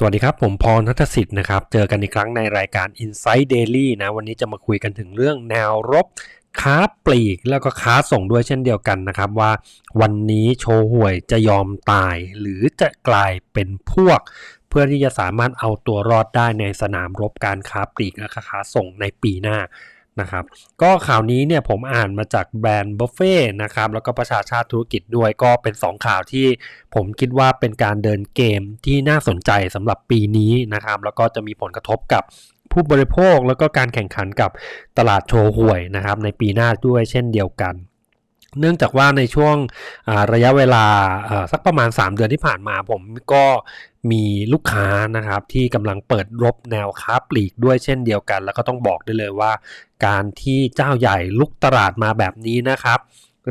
สวัสดีครับ ผมพรนัทสิทธิ์นะครับ เจอกันอีกครั้งในรายการ Insight Daily นะวันนี้จะมาคุยกันถึงเรื่องแนวรบค้าปลีกแล้วก็ค้าส่งด้วยเช่นเดียวกันนะครับว่าวันนี้โชห่วยจะยอมตายหรือจะกลายเป็นพวก เพื่อที่จะสามารถเอาตัวรอดได้ในสนามรบการค้าปลีกและค้าส่งในปีหน้า นะครับก็ข่าวนี้เนี่ยผมอ่านมาจากแบรนด์บุฟเฟ่นะครับแล้วก็ประชาชาติธุรกิจด้วยก็เป็น 2 ข่าวที่ผมคิดว่าเป็นการเดินเกมที่น่าสนใจสำหรับปีนี้นะครับแล้วก็จะมีผลกระทบกับผู้บริโภคแล้วก็การแข่งขันกับตลาดโชว์หวยนะครับในปีหน้าด้วยเช่นเดียวกัน เนื่องจากว่าในช่วงระยะเวลาสักประมาณ 3 เดือนที่ผ่านมาผมก็มีลูกค้านะครับที่กำลังเปิดรบแนวค้าปลีกด้วยเช่นเดียวกัน แล้วก็ต้องบอกได้เลยว่า การที่เจ้าใหญ่ลุกตลาดมาแบบนี้นะครับ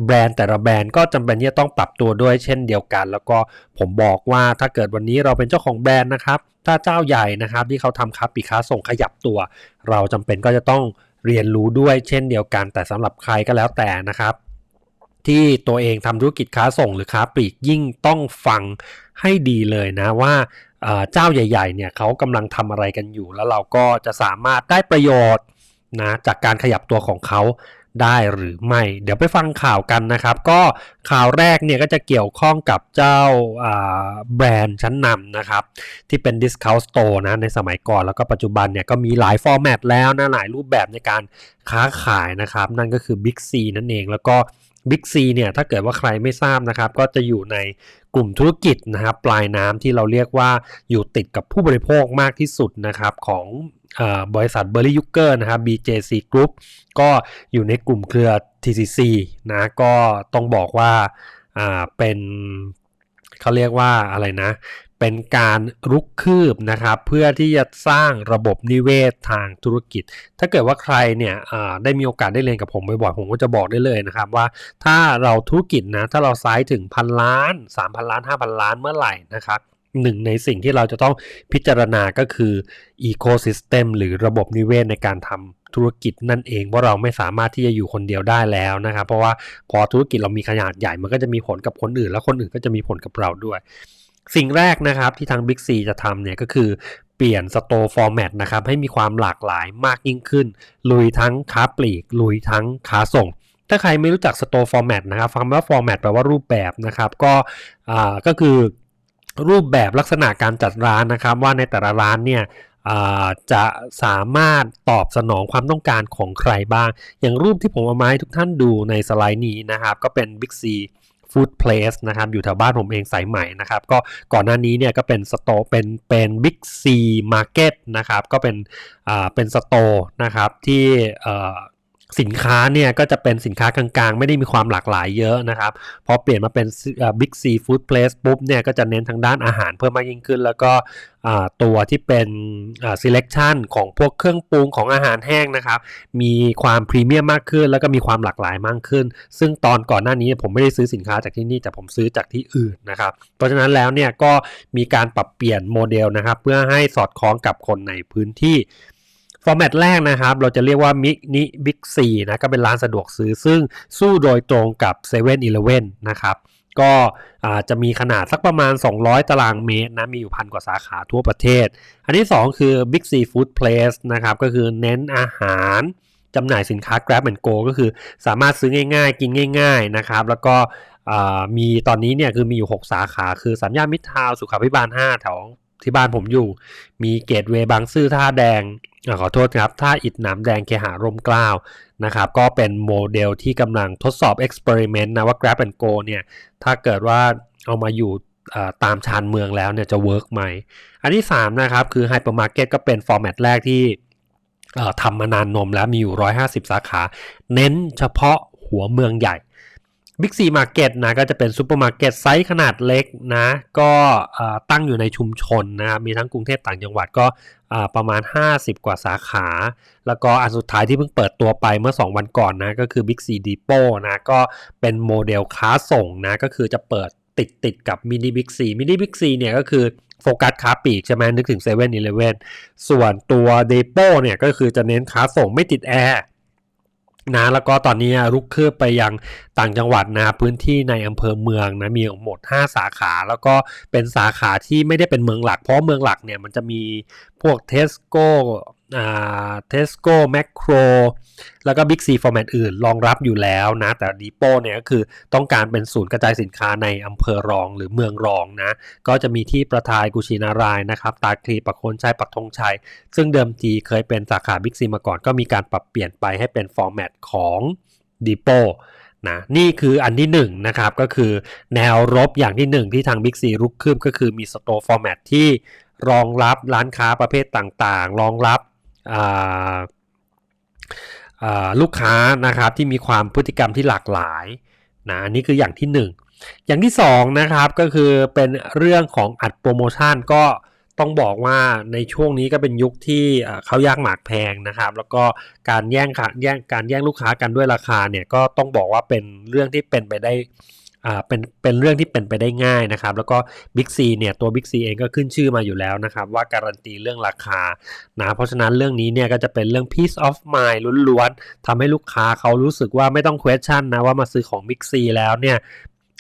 แบรนด์แต่ละแบรนด์ก็จำเป็นที่จะต้องปรับตัวด้วยเช่นเดียวกัน แล้วก็ผมบอกว่าถ้าเกิดวันนี้เราเป็นเจ้าของแบรนด์นะครับ ถ้าเจ้าใหญ่นะครับที่เขาทำค้าปลีกค้าส่งขยับตัว เราจำเป็นก็จะต้องเรียนรู้ด้วยเช่นเดียวกัน แต่สำหรับใครก็แล้วแต่นะครับ ที่ตัวเองทำธุรกิจค้าส่งหรือค้าปลีกยิ่งต้องฟังให้ดีเลยนะว่าเจ้าใหญ่ๆเนี่ยเขากำลังทำอะไรกันอยู่ แล้วเราก็จะสามารถได้ประโยชน์นะจากการขยับตัวของเขาได้หรือไม่ เดี๋ยวไปฟังข่าวกันนะครับ ก็ข่าวแรกเนี่ยก็จะเกี่ยวข้องกับเจ้าแบรนด์ชั้นนำนะครับ ที่เป็น Discount Store นะในสมัยก่อนแล้วก็ปัจจุบันเนี่ยก็มีหลายฟอร์แมตแล้วนะหลายรูปแบบในการค้าขายนะครับ นั่นก็คือ Big C นั่นเองแล้วก็ Big C เนี่ยถ้าเกิดว่าใครไม่ทราบนะครับ ก็จะอยู่ในกลุ่มธุรกิจนะครับปลายน้ำที่เราเรียกว่าอยู่ติดกับผู้บริโภคมากที่สุดนะครับของบริษัทเบอร์รี่ยุเกอร์นะครับ BJC Group ก็อยู่ในกลุ่มเครือ TCC นะก็ต้องบอกว่าเป็นเขาเรียกว่าอะไรนะ เป็นการรุกคืบนะครับเพื่อที่จะสร้างระบบนิเวศทางธุรกิจ ถ้าเกิดว่าใครเนี่ยได้มีโอกาสได้เรียนกับผมบ่อยๆผมก็จะบอกได้เลยนะครับว่าถ้าเราธุรกิจนะถ้าเราไซส์ถึงพันล้าน 3,000 ล้าน 5,000 ล้านเมื่อไหร่นะครับหนึ่งในสิ่งที่เราจะต้องพิจารณาก็คืออีโคซิสเต็มหรือระบบนิเวศในการทำธุรกิจนั่นเองว่าเราไม่สามารถที่จะอยู่คนเดียวได้แล้วนะครับ เพราะว่าพอธุรกิจเรามีขนาดใหญ่มันก็จะมีผลกับคนอื่น แล้วคนอื่นก็จะมีผลกับเราด้วย สิ่งแรกนะครับที่ทาง Big C จะทำเนี่ยก็คือเปลี่ยนสโตร์ฟอร์แมตนะครับให้มีความหลากหลายมากยิ่งขึ้น ลุยทั้งค้าปลีก ลุยทั้งค้าส่ง ถ้าใครไม่รู้จักสโตร์ฟอร์แมตนะครับฟังว่าฟอร์แมตแปลว่ารูปแบบนะครับก็อ่าก็คือรูปแบบลักษณะการจัดร้านนะครับ ว่าในแต่ละร้านเนี่ยจะสามารถตอบสนองความต้องการของใครบ้าง อย่างรูปที่ผมเอามาให้ทุกท่านดูในสไลด์นี้นะครับ ก็เป็น Big C ฟู้ดเพลสนะครับอยู่แถวบ้านผมเองสายใหม่นะครับก็ก่อนหน้านี้เนี่ยก็เป็นสโตเป็นเป็นบิ๊กซีมาร์เก็ตนะครับก็เป็นอ่าเป็นสโตนะครับที่ สินค้าเนี่ยก็จะเป็นสินค้ากลางๆ ไม่ได้มีความหลากหลายเยอะนะครับ พอเปลี่ยนมาเป็น Big C Food Place ปุ๊บเนี่ยก็จะเน้นทางด้านอาหารเพิ่มมากยิ่งขึ้น แล้วก็ตัวที่เป็น selection ของพวกเครื่องปรุงของอาหารแห้งนะครับ มีความพรีเมียมมากขึ้น แล้วก็มีความหลากหลายมากขึ้น ซึ่งตอนก่อนหน้านี้ผมไม่ได้ซื้อสินค้าจากที่นี่แต่ผมซื้อจากที่อื่นนะครับ เพราะฉะนั้นแล้วเนี่ยก็มีการปรับเปลี่ยนโมเดลนะครับ เพื่อให้สอดคล้องกับคนในพื้นที่ ฟอร์แมตแรกนะครับ เราจะเรียกว่ามินิบิ๊กซีนะก็เป็นร้านสะดวกซื้อ ซึ่งสู้โดยตรงกับ7 e เ e ่ e อนะครับก็จะมีขนาดสักประมาณ 200 ตารางเมตรนะ มีอยู่พันกว่าสาขาทั่วประเทศ อันที่ 2 คือ Big C Food Place นะครับ ก็คือเน้นอาหารจำหน่ายสินค้า Grab and Go ก็คือสามารถซื้อง่ายๆ กินง่ายๆนะครับ แล้วก็มีตอนนี้เนี่ยคือมีอยู่ 6 สาขาคือสามย่านมิตรทาวสุขาพิบาล 5 แถวที่บ้านผมอยู่ มีเกตเวย์บางซื่อท่าแดง ขอโทษครับท่าอิดหน้ำแดงเคหาร่มกล้าวนะครับก็เป็นโมเดลที่กำลังทดสอบเอ็กซ์เพร์เมนต์นะว่า Grab and Go เนี่ยถ้าเกิดว่าเอามาอยู่ตามชานเมืองแล้วเนี่ยจะเวิร์กไหม อันที่3นะครับคือ Hypermarket ก็เป็นฟอร์แมตแรกที่ทำมานานนมแล้วมีอยู่ 150 สาขา เน้นเฉพาะหัวเมืองใหญ่ บิ๊กซีมาร์เก็ตนะก็จะเป็นซูเปอร์มาร์เก็ตไซส์ขนาดเล็กนะก็ตั้งอยู่ในชุมชนนะครับมีทั้งกรุงเทพต่างจังหวัดก็ประมาณ 50 กว่าสาขา แล้วก็อันสุดท้ายที่เพิ่งเปิดตัวไปเมื่อ 2 วันก่อนนะก็คือ Big C Depot นะก็เป็นโมเดลค้าส่งนะก็คือจะเปิดติดติดกับมินิบิ๊กซีมินิบิ๊กซีเนี่ยก็คือโฟกัสค้าปีกใช่ไหมนึกถึง7 e เ e ่ e อส่วนตัวเดโปเนี่ยก็คือจะเน้นค้าส่งไม่ติดแอร์ นะแล้วก็ตอนนี้รุกคืบไปยังต่างจังหวัดนะพื้นที่ในอำเภอเมืองนะมีหมด 5 สาขา แล้วก็เป็นสาขาที่ไม่ได้เป็นเมืองหลัก เพราะเมืองหลักเนี่ยมันจะมีพวกเทสโก้ เทสโก้แมคโครแล้วก็บิ๊กซีฟอร์แมตอื่นรองรับอยู่แล้วนะ แต่ดีโปเนี่ยก็คือต้องการเป็นศูนย์กระจายสินค้าในอำเภอรองหรือเมืองรองนะ ก็จะมีที่ประทายกุชินารายนะครับ ตาคลีปักโคนชัย ปักธงชัย ซึ่งเดิมทีเคยเป็นสาขาบิ๊กซีมาก่อน ก็มีการปรับเปลี่ยนไปให้เป็นฟอร์แมตของดีโปนะนี่คืออันที่1นนะครับก็คือแนวรบอย่างที่ 1 ที่ทาง Big C รุกคืบก็คือมีสโตร์ฟอร์แมตที่รองรับร้านค้าประเภทต่างๆ รองรับ ลูกค้านะครับที่มีความพฤติกรรมที่หลากหลายนะน,นี่คืออย่างที่ 1 อย่างที่2นะครับก็คือเป็นเรื่องของอัดโปรโมชั่นก็ต้องบอกว่าในช่วงนี้ก็เป็นยุคที่เขายากหมากแพงนะครับ แล้วก็การแย่งแย่งการแย่งลูกค้ากันด้วยราคาเนี่ยก็ต้องบอกว่าเป็นเรื่องที่เป็นไปได้ อ่าเป็นเป็นเรื่องที่เป็นไปได้ง่ายนะครับ แล้วก็ Big C เนี่ยตัว Big C เองก็ขึ้นชื่อมาอยู่แล้วนะครับ ว่าการันตีเรื่องราคานะเพราะฉะนั้นเรื่องนี้เนี่ยก็จะเป็นเรื่อง peace of mind ล้วนๆทำให้ลูกค้าเขารู้สึกว่าไม่ต้อง question นะว่ามาซื้อของ Big C แล้วเนี่ย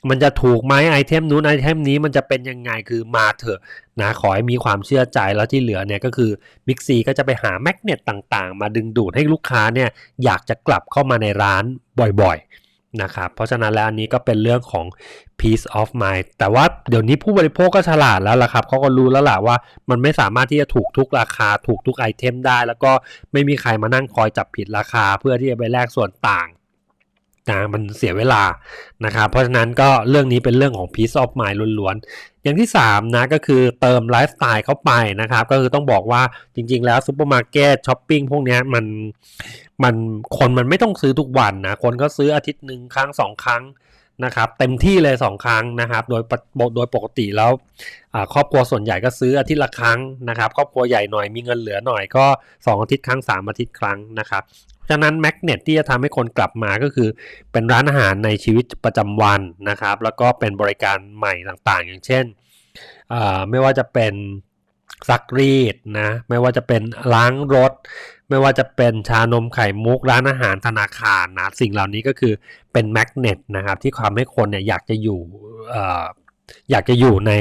มันจะถูกไหมไอเทมนู้นไอเทมนี้มันจะเป็นยังไงคือมาเถอะนะขอให้มีความเชื่อใจแล้วที่เหลือเนี่ยก็คือ Big C ก็จะไปหาแมกเนตต่างๆ มาดึงดูดให้ลูกค้าเนี่ยอยากจะกลับเข้ามาในร้านบ่อยๆ นะครับเพราะฉะนั้นแล้วอันนี้ก็เป็นเรื่องของ peace of mind แต่ว่าเดี๋ยวนี้ผู้บริโภคก็ฉลาดแล้วล่ะครับเขาก็รู้แล้วล่ะว่ามันไม่สามารถที่จะถูกทุกราคาถูกทุกไอเทมได้ แล้วก็ไม่มีใครมานั่งคอยจับผิดราคาเพื่อที่จะไปแลกส่วนต่างนะมันเสียเวลานะครับเพราะฉะนั้นก็เรื่องนี้เป็นเรื่องของ peace of mind ล้วนๆ อย่างที่ 3 นะ ก็คือเติมไลฟ์สไตล์เข้าไปนะครับ ก็คือต้องบอกว่าจริงๆแล้วซูเปอร์มาร์เก็ตช้อปปิ้งพวกนี้มัน มันคนมันไม่ต้องซื้อทุกวันนะ คนก็ซื้ออาทิตย์หนึ่งครั้งสองครั้งนะครับ เต็มที่เลย2ครั้งนะครับ โดยโดยปกติแล้วครอบครัวส่วนใหญ่ก็ซื้ออาทิตย์ละครั้งนะครับ ครอบครัวใหญ่หน่อยมีเงินเหลือหน่อยก็ 2 อาทิตย์ครั้ง 3 อาทิตย์ครั้งนะครับฉะนั้นแมกเนตที่จะทำให้คนกลับมาก็คือ เป็นร้านอาหารในชีวิตประจำวันนะครับ แล้วก็เป็นบริการใหม่ต่างๆ อย่างเช่น ไม่ว่าจะเป็นซักรีดนะ ไม่ว่าจะเป็นล้างรถ ไม่ว่าจะเป็นชานมไข่มุกร้านอาหารธนาคารนะสิ่งเหล่านี้ก็คือเป็นแมกเนตนะครับที่ทำให้คนเนี่ยอยากจะอยู่อยากจะอยู่ใน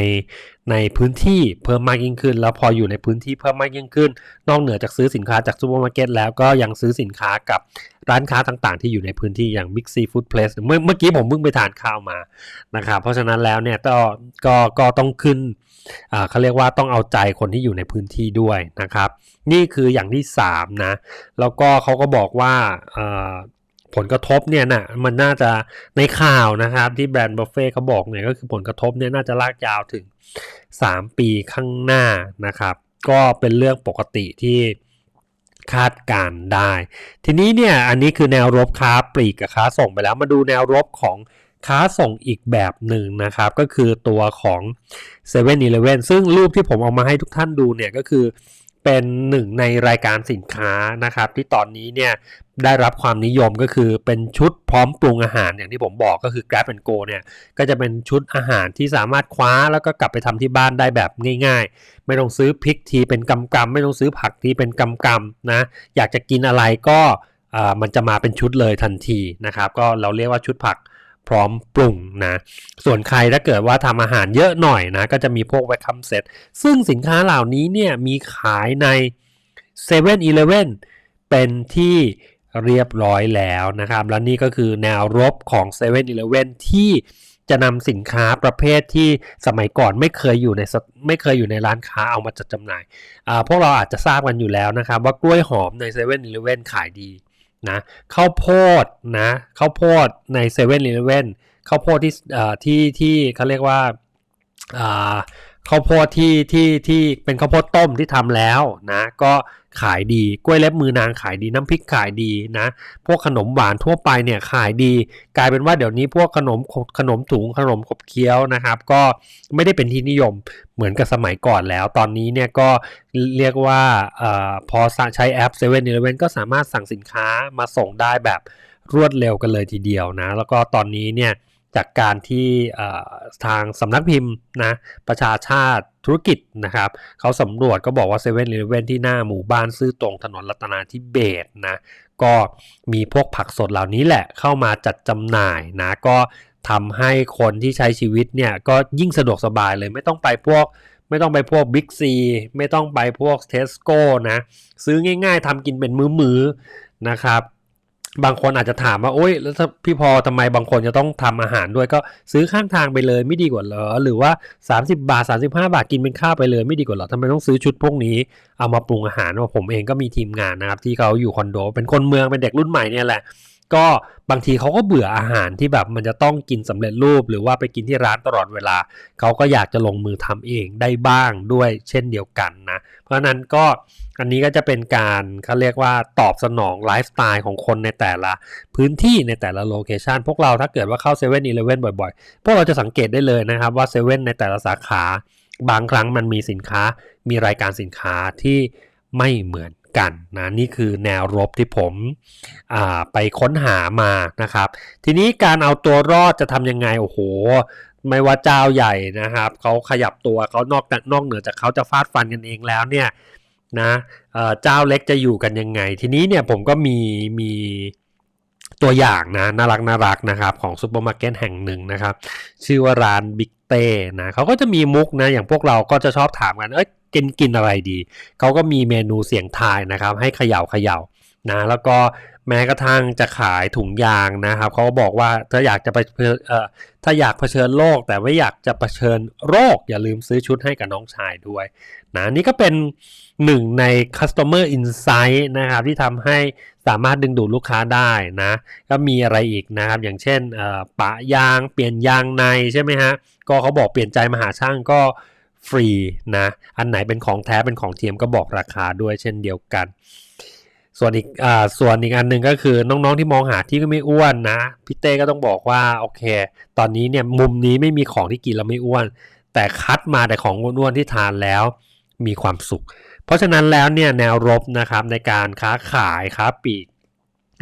ในพื้นที่เพิ่มมากยิ่งขึ้น แล้วพออยู่ในพื้นที่เพิ่มมากยิ่งขึ้น นอกเหนือจากซื้อสินค้าจากซูเปอร์มาร์เก็ตแล้วก็ยังซื้อสินค้ากับร้านค้าต่างๆ ที่อยู่ในพื้นที่อย่าง Big C Food Place เมื่อเมื่อกี้ผมเพิ่งไปทานข้าวมานะครับเพราะฉะนั้นแล้วเนี่ยก็ก็ก็ต้องขึ้น เขาเรียกว่าต้องเอาใจคนที่อยู่ในพื้นที่ด้วยนะครับ นี่คืออย่างที่3นะแล้วก็เขาก็บอกว่าผลกระทบเนี่ยนะมันน่าจะในข่าวนะครับที่แบรนด์บัฟเฟ่เขาบอกเนี่ยก็คือผลกระทบเนี่ยน่าจะลากยาวถึง 3 ปีข้างหน้านะครับ ก็เป็นเรื่องปกติที่คาดการได้ ทีนี้เนี่ยอันนี้คือแนวรบค้าปลีกกับค้าส่งไปแล้วมาดูแนวรบของ ค้าส่งอีกแบบหนึ่งนะครับ ก็คือตัวของ7 e เ e ่ e อซึ่งรูปที่ผมเอามาให้ทุกท่านดูเนี่ยก็คือเป็นหนึ่งในรายการสินค้านะครับ ที่ตอนนี้เนี่ยได้รับความนิยมก็คือเป็นชุดพร้อมปรุงอาหารอย่างที่ผมบอกก็คือ Grab and Go เนี่ยก็จะเป็นชุดอาหารที่สามารถคว้าแล้วก็กลับไปทำที่บ้านได้แบบง่าย ๆ ไม่ต้องซื้อพริกทีเป็นกำกำไม่ต้องซื้อผักทีเป็นกำกำนะอยากจะกินอะไรก็มันจะมาเป็นชุดเลยทันทีนะครับ ก็เราเรียกว่าชุดผัก พร้อมปรุงนะ ส่วนใครถ้าเกิดว่าทำอาหารเยอะหน่อยนะ ก็จะมีพวกแวคคัมเซ็ตซึ่งสินค้าเหล่านี้เนี่ยมีขายใน7 e เ e ่ e อเป็นที่เรียบร้อยแล้วนะครับ และนี่ก็คือแนวรบของ7 e เ e ่ e อที่จะนำสินค้าประเภทที่สมัยก่อนไม่เคยอยู่ในไม่เคยอยู่ในร้านค้าเอามาจัดจำหน่าย พวกเราอาจจะทราบกันอยู่แล้วนะครับว่ากล้วยหอมใน7 e เ e ่ e อขายดี นะข้าวโพดนะข้าวโพดในเซเว่นอีเลเว่นข้าวโพดที่ที่ที่เขาเรียกว่าข้าวโพดที่ที่ที่เป็นข้าวโพดต้มที่ทำแล้วนะก็ ขายดี กล้วยเล็บมือนางขายดีน้ำพริกขายดีนะ พวกขนมหวานทั่วไปเนี่ยขายดี กลายเป็นว่าเดี๋ยวนี้พวกขนมขนมถุงขนมขบเคี้ยวนะครับ ก็ไม่ได้เป็นที่นิยมเหมือนกับสมัยก่อนแล้ว ตอนนี้เนี่ยก็เรียกว่าอพอใช้แอป7 e เ e ่ e อก็สามารถสั่งสินค้ามาส่งได้แบบรวดเร็วกันเลยทีเดียวนะ แล้วก็ตอนนี้เนี่ย จากการที่ทางสำนักพิมพ์นะประชาชาติธุรกิจนะครับเขาสำรวจก็บอกว่าเซเว่นอีเลเว่นที่หน้าหมู่บ้านซื่อตรงถนนรัตนาธิเบศนะก็มีพวกผักสดเหล่านี้แหละเข้ามาจัดจำหน่ายนะก็ทำให้คนที่ใช้ชีวิตเนี่ยก็ยิ่งสะดวกสบายเลยไม่ต้องไปพวกไม่ต้องไปพวกบิ๊กซีไม่ต้องไปพวกเทสโก้นะซื้อง่ายๆทำกินเป็นมือๆนะครับ บางคนอาจจะถามว่าโอ๊ยแล้วพี่พอทำไมบางคนจะต้องทำอาหารด้วยก็ซื้อข้างทางไปเลยไม่ดีกว่าเหรอหรือว่า 30 บาท 35 บาทกินเป็นข้าวไปเลยไม่ดีกว่าเหรอทำไมต้องซื้อชุดพวกนี้เอามาปรุงอาหารว่าผมเองก็มีทีมงานนะครับที่เขาอยู่คอนโด เป็นคนเมืองเป็นเด็กรุ่นใหม่เนี่ยแหละ ก็บางทีเขาก็เบื่ออาหารที่แบบมันจะต้องกินสำเร็จรูป หรือว่าไปกินที่ร้านตลอดเวลา เขาก็อยากจะลงมือทำเองได้บ้างด้วยเช่นเดียวกันนะ เพราะฉะนั้นก็อันนี้ก็จะเป็นการเขาเรียกว่าตอบสนองไลฟ์สไตล์ของคนในแต่ละพื้นที่ในแต่ละโลเคชันพวกเราถ้าเกิดว่าเข้า7 e เ e ่ e อบ่อยๆ พวกเราจะสังเกตได้เลยนะครับว่าเซเว่นในแต่ละสาขา บางครั้งมันมีสินค้ามีรายการสินค้าที่ไม่เหมือน กันนะนี่คือแนวรบที่ผมไปค้นหามานะครับ ทีนี้การเอาตัวรอดจะทำยังไง โอ้โห ไม่ว่าเจ้าใหญ่นะครับเขาขยับตัวเขานอกนอกเหนือจากเขาจะฟาดฟันกันเองแล้วเนี่ยนะเจ้าเล็กจะอยู่กันยังไง ทีนี้เนี่ยผมก็มีมี ตัวอย่างนะน่ารักน่ารักนะครับของซูเปอร์มาร์เก็ตแห่งหนึ่งนะครับ ชื่อว่าร้านบิ๊กเต้นะเขาก็จะมีมุกนะอย่างพวกเราก็จะชอบถามกันเอ้ยกินกินอะไรดี เขาก็มีเมนูเสียงทายนะครับ ให้เขย่าเขย่า นะแล้วก็แม้กระทั่งจะขายถุงยางนะครับเขาก็บอกว่าถ้าอยากจะไปเอ่อถ้าอยากเผชิญโรคแต่ไม่อยากจะเผชิญโรค อย่าลืมซื้อชุดให้กับน้องชายด้วยนะนี่ก็เป็นหนึ่งใน customer insight นะครับที่ทำให้สามารถดึงดูดลูกค้าได้นะก็มีอะไรอีกนะครับ อย่างเช่นปะยางเปลี่ยนยางในใช่ไหมฮะก็เขาบอกเปลี่ยนใจมาหาช่างก็ฟรีนะอันไหนเป็นของแท้เป็นของเทียมก็บอกราคาด้วยเช่นเดียวกัน ส่วนอีกอ่าส่วนอีกอันหนึ่งก็คือน้องๆที่มองหาที่ก็ไม่อ้วนนะพี่เต้ก็ต้องบอกว่าโอเค ตอนนี้เนี่ยมุมนี้ไม่มีของที่กินแล้วไม่อ้วน แต่คัดมาแต่ของอ้วนๆที่ทานแล้วมีความสุข เพราะฉะนั้นแล้วเนี่ยแนวรบนะครับในการค้าขายค้าปีก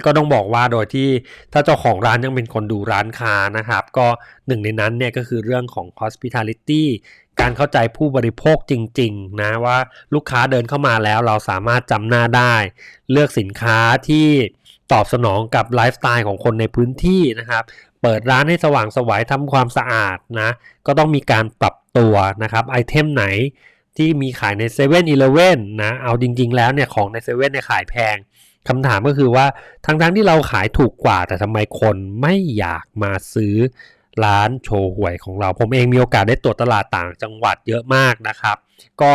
ก็ต้องบอกว่าโดยที่ถ้าเจ้าของร้านยังเป็นคนดูร้านค้านะครับ ก็หนึ่งในนั้นเนี่ยก็คือเรื่องของ hospitality การเข้าใจผู้บริโภคจริง ๆ นะว่าลูกค้าเดินเข้ามาแล้วเราสามารถจำหน้าได้ เลือกสินค้าที่ตอบสนองกับไลฟ์สไตล์ของคนในพื้นที่นะครับ เปิดร้านให้สว่างสวยทำความสะอาดนะ ก็ต้องมีการปรับตัวนะครับไอเทมไหนที่มีขายใน7 e เ e ่ e อนะ เอาจริง ๆ แล้วเนี่ยของใน7 e เ e ่ e เนี่ยขายแพงคำถามก็คือว่าทั้งๆทที่เราขายถูกกว่า แต่ทำไมคนไม่อยากมาซื้อ ร้านโชว์หวยของเรา ผมเองมีโอกาสได้ตรวจตลาดต่างจังหวัดเยอะมากนะครับ ก็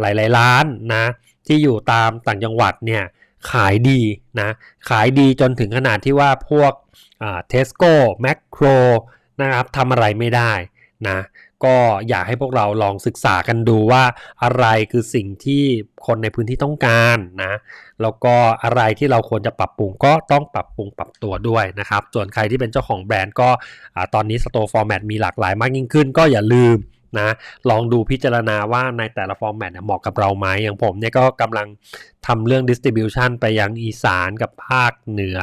หลายๆร้านนะที่อยู่ตามต่างจังหวัดเนี่ยขายดีนะขายดีจนถึงขนาดที่ว่าพวกเทสโก้แมคโครนะครับทำอะไรไม่ได้นะ ก็อยากให้พวกเราลองศึกษากันดูว่าอะไรคือสิ่งที่คนในพื้นที่ต้องการนะแล้วก็อะไรที่เราควรจะปรับปรุงก็ต้องปรับปรุงปรับตัวด้วยนะครับ ส่วนใครที่เป็นเจ้าของแบรนด์ก็ตอนนี้สโตร์ฟอร์แมตมีหลากหลายมากยิ่งขึ้น ก็อย่าลืมนะลองดูพิจารณาว่าในแต่ละฟอร์แมตเหมาะกับเราไหมอย่างผมเนี่ยก็กำลังทำเรื่องดิสติบิวชันไปยังอีสานกับภาคเหนือ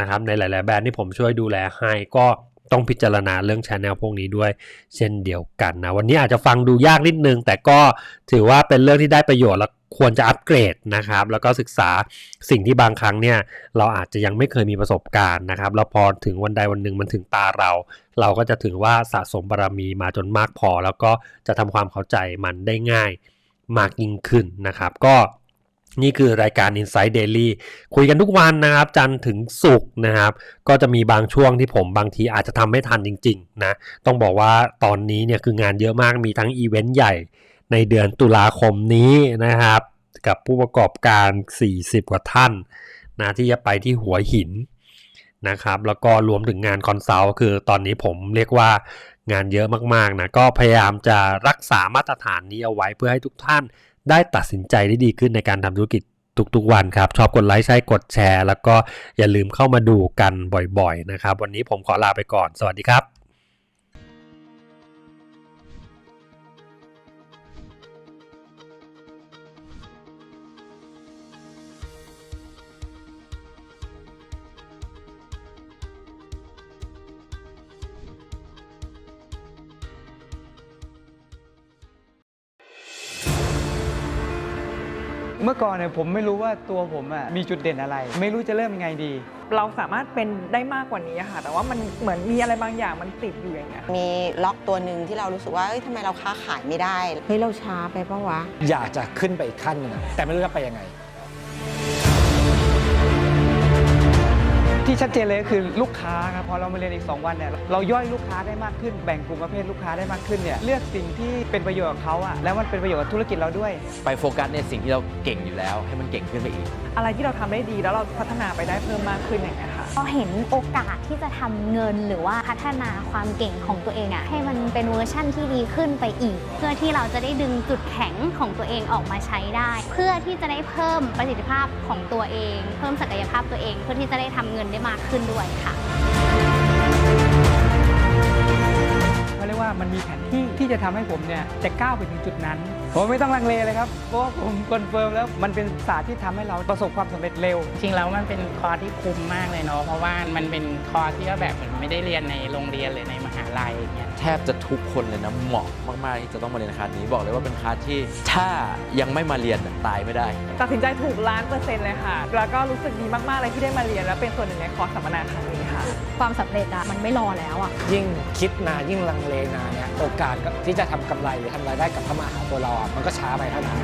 นะครับในหลาย ๆ แบรนด์ที่ผมช่วยดูแลให้ก็ ต้องพิจารณาเรื่องชแนลพวกนี้ด้วยเช่นเดียวกันนะ วันนี้อาจจะฟังดูยากนิดนึง แต่ก็ถือว่าเป็นเรื่องที่ได้ประโยชน์และควรจะอัปเกรดนะครับ แล้วก็ศึกษาสิ่งที่บางครั้งเนี่ย เราอาจจะยังไม่เคยมีประสบการณ์นะครับ แล้วพอถึงวันใดวันหนึ่งมันถึงตาเรา เราก็จะถือว่าสะสมบารมีมาจนมากพอ แล้วก็จะทำความเข้าใจมันได้ง่ายมากยิ่งขึ้นนะครับ ก็ นี่คือรายการ Insight Daily คุยกันทุกวันนะครับ จันทร์ถึงศุกร์นะครับ ก็จะมีบางช่วงที่ผมบางทีอาจจะทำไม่ทันจริงๆนะต้องบอกว่าตอนนี้เนี่ยคืองานเยอะมากมีทั้งอีเวนต์ใหญ่ในเดือนตุลาคมนี้นะครับ กับผู้ประกอบการ 40 กว่าท่านนะที่จะไปที่หัวหินนะครับ แล้วก็รวมถึงงานคอนซัลท์คือตอนนี้ผมเรียกว่างานเยอะมากๆนะก็พยายามจะรักษามาตรฐานนี้เอาไว้เพื่อให้ทุกท่าน ได้ตัดสินใจได้ดีขึ้นในการทำธุรกิจทุกๆวันครับ ชอบกดไลค์ใช่กดแชร์ แล้วก็อย่าลืมเข้ามาดูกันบ่อยๆนะครับ วันนี้ผมขอลาไปก่อน สวัสดีครับ เมื่อก่อนเนี่ยผมไม่รู้ว่าตัวผมอะมีจุดเด่นอะไร ไม่รู้จะเริ่มยังไงดี เราสามารถเป็นได้มากกว่านี้อะค่ะ แต่ว่ามันเหมือนมีอะไรบางอย่างมันติดอยู่อย่างเงี้ยมีล็อกตัวหนึ่งที่เรารู้สึกว่าเอ้ยทำไมเราค้าขายไม่ได้ เฮ้ย เราช้าไปปะวะ อยากจะขึ้นไปอีกขั้นหนึงอะแต่ไม่รู้จะไปยังไง ที่ชัดเจนเลยก็คือลูกค้าครับพอเรามาเรียนอีก 2 วันเนี่ยเราย่อยลูกค้าได้มากขึ้นแบ่งกลุ่มประเภทลูกค้าได้มากขึ้นเนี่ยเลือกสิ่งที่เป็นประโยชน์กับเขาอะแล้วมันเป็นประโยชน์กับธุรกิจเราด้วย ไปโฟกัสในสิ่งที่เราเก่งอยู่แล้ว ให้มันเก่งขึ้นไปอีก อะไรที่เราทำได้ดีแล้วเราพัฒนาไปได้เพิ่มมากขึ้นอย่างเงี้ยค่ะ พอเห็นโอกาสที่จะทำเงินหรือว่าพัฒนาความเก่งของตัวเองอะให้มันเป็นเวอร์ชั่นที่ดีขึ้นไปอีก เพื่อที่เราจะได้ดึงจุดแข็งของตัวเองออกมาใช้ได้ เพื่อที่จะได้เพิ่มประสิทธิภาพของตัวเอง เพิ่มศักยภาพตัวเอง เพื่อที่จะได้ทำเงินได้มากขึ้นด้วยค่ะเขาเรียกว่ามันมีแผนที่ที่จะทำให้ผมเนี่ยจะก้าวไปถึงจุดนั้น ผมไม่ต้องลังเลเลยครับ เพราะว่าผมคอนเฟิร์มแล้วมันเป็นศาสตร์ที่ทำให้เราประสบความสำเร็จเร็ว จริงแล้วมันเป็นคอร์สที่คุ้มมากเลยเนาะ เพราะว่ามันเป็นคอร์สที่ว่าแบบเหมือนไม่ได้เรียนในโรงเรียนหรือในมหาลัยอย่างเงี้ย แทบจะทุกคนเลยนะเหมาะมากๆที่จะต้องมาเรียนคลาสนี้บอกเลยว่าเป็นคลาสที่ถ้ายังไม่มาเรียนน่ะตายไม่ได้ ตัดสินใจถูกล้านเปอร์เซ็นต์เลยค่ะ แล้วก็รู้สึกดีมากๆเลยที่ได้มาเรียนและเป็นส่วนหนึ่งในคอร์สสัมมนาครั้งนี้ ค่ะความสำเร็จอะมันไม่รอแล้วอะยิ่งคิดนานยิ่งลังเลนานเนี่ยโอกาสที่จะทำกำไรหรือทำรายได้กับเข้ามาหาตัวเราอะมันก็ช้าไปเท่านั้น